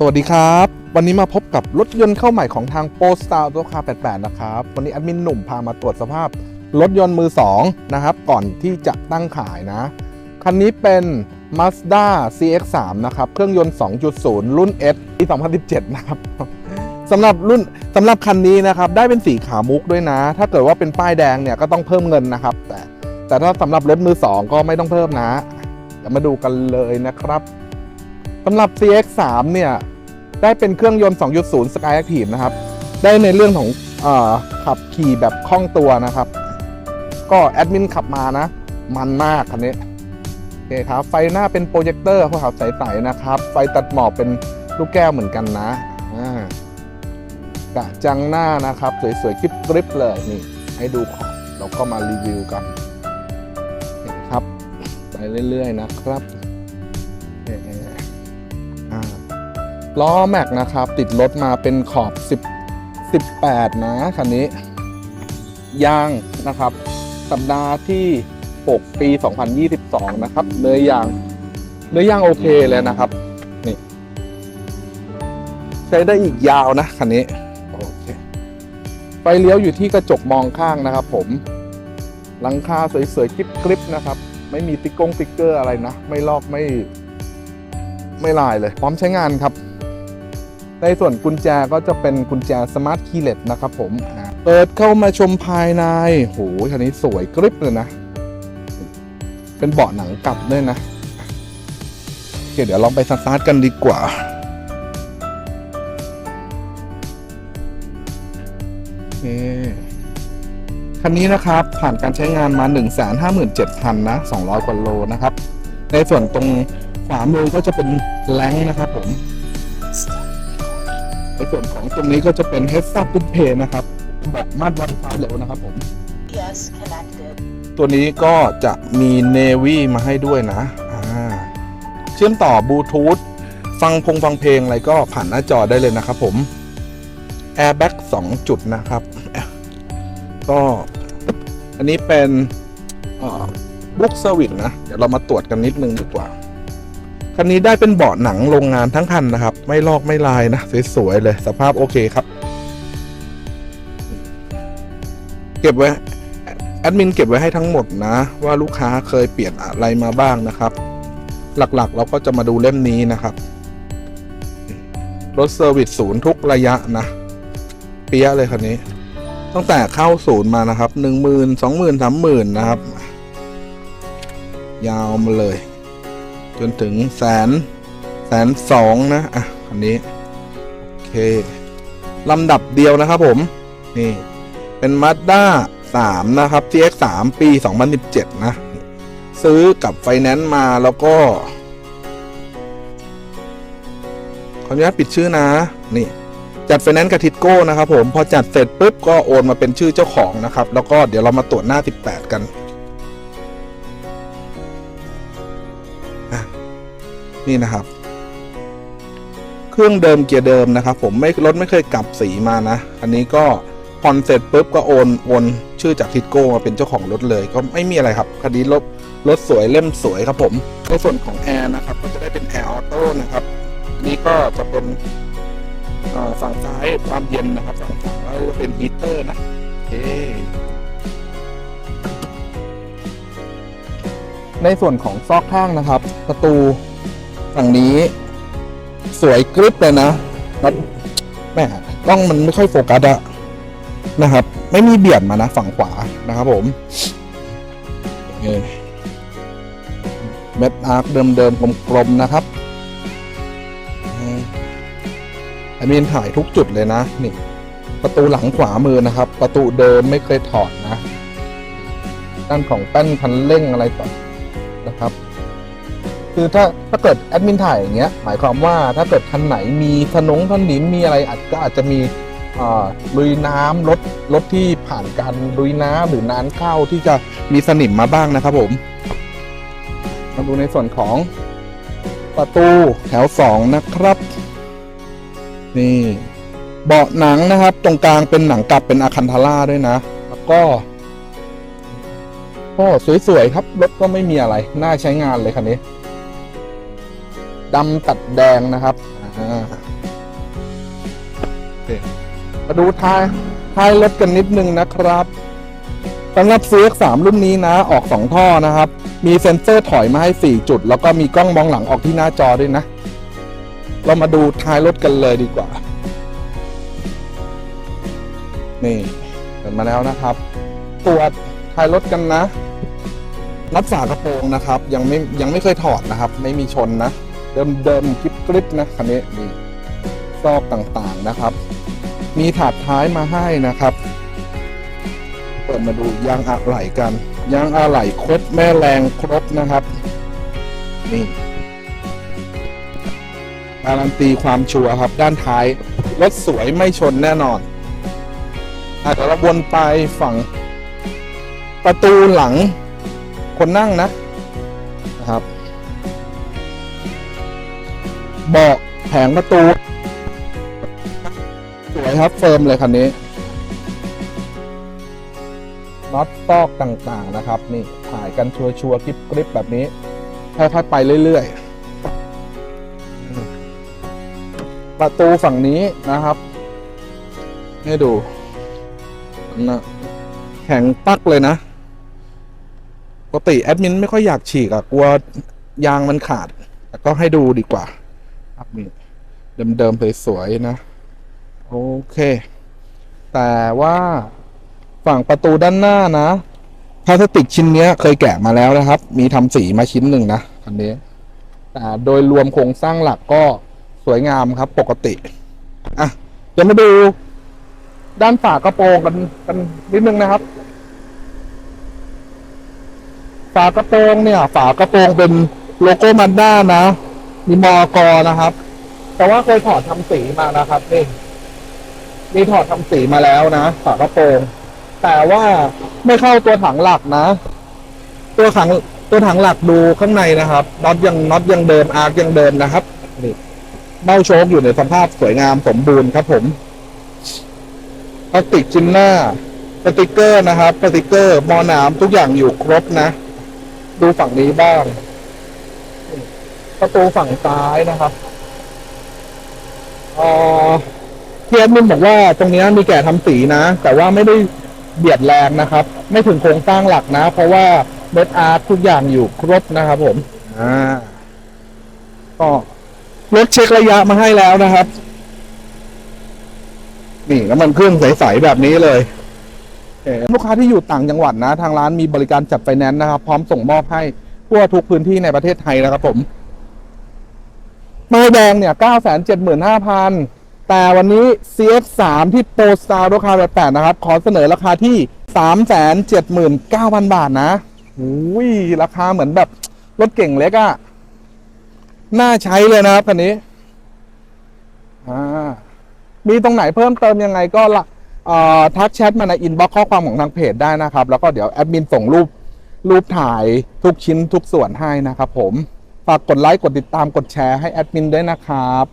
สวัสดีครับ วันนี้มาพบกับรถยนต์เข้าใหม่ของทางโปสตาร์ตัวคา88 นะครับ วันนี้แอดมินหนุ่มพามาตรวจสภาพ รถยนต์มือ 2 นะครับ ก่อนที่จะตั้งขายนะ คันนี้เป็น Mazda CX-3 นะครับ เครื่องยนต์ 2.0 รุ่น S ปี2017 นะครับสำหรับรุ่นสำหรับคันนี้นะครับ ได้เป็นสีขาวมุกด้วยนะ ถ้าเกิดว่าเป็นป้ายแดงเนี่ยก็ต้องเพิ่มเงินนะครับ แต่แต่ถ้าสำหรับรถมือ 2 ก็ไม่ต้องเพิ่มนะมาดูกันเลยนะครับ สำหรับ CX-3 เนี่ย ได้เป็นเครื่องยนต์ 2.0 Sky Active นะครับ ได้ในเรื่องของอขับขี่แบบคล่องตัวนะครับ ก็แอดมินขับมานะ มันมากคันนี้โอเคครับ ไฟหน้าเป็นโปรเจคเตอร์ขาวใสๆนะครับ ไฟตัดหมอกเป็นลูกแก้วเหมือนกันนะกระจังหน้านะครับ สวยๆกริบๆเลยนี่ ให้ดูของเราก็มารีวิวกันนะครับ ไปเรื่อยๆนะครับ ล้อแม็กนะครับ ติดรถมาเป็นขอบ 10 18 นะคันนี้ ยางนะครับ สัปดาห์ที่ 6 ปี 2022 นะครับ เนื้อยาง เนื้อยางโอเคเลยนะครับ นี่ ใช้ได้อีกยาวนะคันนี้โอเคไฟเลี้ยวอยู่ที่กระจกมองข้างนะครับ ผมหลังคาสวยๆกริบๆนะครับ ไม่มีติ๊กกงติ๊กเกอร์อะไรนะ ไม่ลอกไม่ไม่ลายเลย พร้อมใช้งานครับ ในส่วนกุญแจก็จะเป็นกุญแจสมาร์ทคีย์เลสนะครับผมเปิดเข้ามาชมภายในโหคันนี้สวยกริบเลยนะ เป็นเบาะหนังกลับด้วยนะโอเคเดี๋ยวลองไปสตาร์ทกันดีกว่าโอคันนี้นะครับผ่านการใช้งานมา 1 5 7 0 0 0นะ 200 กว่าโลนะครับ ในส่วนตรงขวามือก็จะเป็นแรงนะครับผม ในส่วนของตรงนี้ก็จะเป็น Heads Up Display นะครับแบบมาตรวัดความเร็วนะครับผม Yes, connected. ตัวนี้ก็จะมี Navy มาให้ด้วยนะอ่าเชื่อมต่อบลูทูธฟังพงฟังเพลงอะไรก็ผ่านหน้าจอได้เลยนะครับผม Airbag 2จุดนะครับ ก็อันนี้เป็นบุ๊กเซอร์วิสนะ เดี๋ยวเรามาตรวจกันนิดนึงดีกว่า คันนี้ได้เป็นเบาะหนังโรงงานทั้งคันนะครับ ไม่ลอกไม่ลายนะสวยๆเลยสภาพโอเคครับ เก็บไว้แอดมินเก็บไว้ให้ทั้งหมดนะ ว่าลูกค้าเคยเปลี่ยนอะไรมาบ้างนะครับ หลักๆ เราก็จะมาดูเล่มนี้นะครับรถเซอร์วิสศูนย์ทุกระยะนะเปี้ยเลยคันนี้ ตั้งแต่เข้าศูนย์มานะครับหนึ่งหมื่นสองหมื่นสามหมื่นนะครับ ยาวมาเลย จนถึงแสนแสนสองนะ อะคันนี้ โอเคลำดับเดียวนะครับผม นี่ เป็น Mazda 3นะครับ CX 3ปี 2017 นะ ซื้อกับไฟแนนซ์มาแล้วก็ขออนุญาตปิดชื่อนะ นี่ จัดไฟแนนซ์กับทิดโก้นะครับผม พอจัดเสร็จปุ๊บก็โอนมาเป็นชื่อเจ้าของนะครับ แล้วก็เดี๋ยวเรามาตรวจหน้า 18 กัน นี่นะครับ เครื่องเดิมเกียร์เดิมนะครับ ผมไม่รถไม่เคยกลับสีมานะ อันนี้ก็ผ่อนเสร็จปุ๊บก็โอนโอนชื่อจากทิดโก้มาเป็นเจ้าของรถเลย ก็ไม่มีอะไรครับคันนี้รถรถสวยเล่มสวยครับผมในส่วนของแอร์นะครับก็จะได้เป็นแอร์ออโต้นะครับอันนี้ก็จะเป็นฝั่งซ้ายความเย็นนะครับฝั่งขวาก็เป็นฮีเตอร์นะโอเในส่วนของซอกข้างนะครับ ประตู ฝั่งนี้สวยกริบเลยนะแล้วแม่กล้องมันไม่ค่อยโฟกัสอะนะครับ ไม่มีเบียดมานะ ฝั่งขวานะครับผมเออเม็ดอาร์คเดิมๆกลมๆนะครับอืมอันนี้ถ่ายทุกจุดเลยนะนี่ประตูหลังขวามือนะครับ ประตูเดิมไม่เคยถอดนะ ด้านของแป้นคันเร่งอะไรต่อนะครับ คือถ้าถ้าเกิดแอดมินถ่ายอย่างเงี้ยหมายความว่าถ้าเกิดคันไหนมีถนนถนิมมีอะไรอาจก็อาจจะมีลุยน้ำรถรถที่ผ่านการลุยน้ำหรือน้ำเข้าที่จะมีสนิมมาบ้างนะครับผมมาดูในส่วนของประตูแถวสองนะครับ นี่เบาะหนังนะครับ ตรงกลางเป็นหนังกลับเป็นอาคันทาร่าด้วยนะ แล้วก็ก็สวยๆครับรถก็ไม่มีอะไร น่าใช้งานเลยคันนี้ ดำตัดแดงนะครับอ่าอ่าโอเคมาดูท้ายท้ายรถกันนิดนึงนะครับสำหรับ CX3 รุ่นนี้นะ ออก 2 ท่อนะครับ มีเซ็นเซอร์ถอยมาให้ 4 จุด แล้วก็มีกล้องมองหลังออกที่หน้าจอด้วยนะ เรามาดูท้ายรถกันเลยดีกว่า นี่เปิดมาแล้วนะครับ ตรวจท้ายรถกันนะ นัดฝากระโปรงนะครับ ยังไม่ยังไม่เคยถอดนะครับ ไม่มีชนนะ เดิมเดิมกริบกริบนะคันนี้นี่ซอกต่างๆนะครับ มีถาดท้ายมาให้นะครับ เปิดมาดูยางอะไหล่กันยางอะไหล่ครบแม่แรงครบนะครับ นี่การันตีความชัวร์ครับ ด้านท้ายรถสวยไม่ชนแน่นอนอาจจะเดี๋ยวเราวนไปฝั่งประตูหลังคนนั่งนะนะครับ เบาะแผงประตู สวยครับเฟิร์มเลยคันนี้น็อตตอกต่างๆนะครับ นี่ถ่ายกันชัวร์ๆกริบๆแบบนี้ค่อยๆไปเรื่อยๆ ประตูฝั่งนี้นะครับ ให้ดูนะแข็งปักเลยนะปกติแอดมินไม่ค่อยอยากฉีกอะกลัวยางมันขาด แต่ก็ให้ดูดีกว่า ครับนี่เดิมๆสวยๆนะ โอเค แต่ว่าฝั่งประตูด้านหน้านะพลาสติกชิ้นเนี้ยเคยแกะมาแล้วนะครับ มีทำสีมาชิ้นหนึ่งนะคันนี้แต่โดยรวมโครงสร้างหลักก็สวยงามครับ ปกติอะเดี๋ยวมาดู ด้านฝากระโปรงกันกันนิดนึงนะครับ ฝากระโปรงเนี่ย ฝากระโปรงเป็นโลโก้มันด้านะ มีมอกอนะครับ แต่ว่าเคยถอดทำสีมานะครับนี่มีถอดทำสีมาแล้วนะฝากระโปรงแต่ว่าไม่เข้าตัวถังหลักนะ ตัวถังตัวถังหลักดูข้างในนะครับน็อตยังน็อตยังเดิมอาร์คยังเดิมนะครับนี่เบ้าโชคอยู่ในสภาพสวยงามสมบูรณ์ครับ ผมพลาสติกชิ้นหน้าสติกเกอร์นะครับสติกเกอร์มอหนามทุกอย่างอยู่ครบนะ ดูฝั่งนี้บ้าง ประตูฝั่งซ้ายนะครับเอ่อเทียนมินบอกว่าตรงเนี้ยมีแก่ทำสีนะ แต่ว่าไม่ได้เบียดแรงนะครับ ไม่ถึงโครงสร้างหลักนะ เพราะว่าเมดอาร์ตทุกอย่างอยู่ครบนะครับผม อ่าก็รถเช็คระยะมาให้แล้วนะครับ นี่แล้วมันเครื่องใสๆแบบนี้เลย ลูกค้าที่อยู่ต่างจังหวัดนะ ทางร้านมีบริการจัดไฟแนนซ์นะครับ พร้อมส่งมอบให้ทั่วทุกพื้นที่ในประเทศไทยนะครับผม ไม้แดงเนี่ย975,000แต่วันนี้ CF3 ที่โปรสตาร์ราคาแบบ8นะครับ ขอเสนอราคาที่379,000บาทนะอุ้ยราคาเหมือนแบบรถเก่งเล็กอะน่าใช้เลยนะครับคันนี้อ่ามีตรงไหนเพิ่มเติมยังไงก็ละอ่อทักแชทมาในอินบ็อกข้อความของทางเพจได้นะครับ แล้วก็เดี๋ยวแอดมินส่งรูปรูปถ่ายทุกชิ้นทุกส่วนให้นะครับผม ฝากกดไลค์กดติดตามกดแชร์ให้แอดมินด้วยนะครับ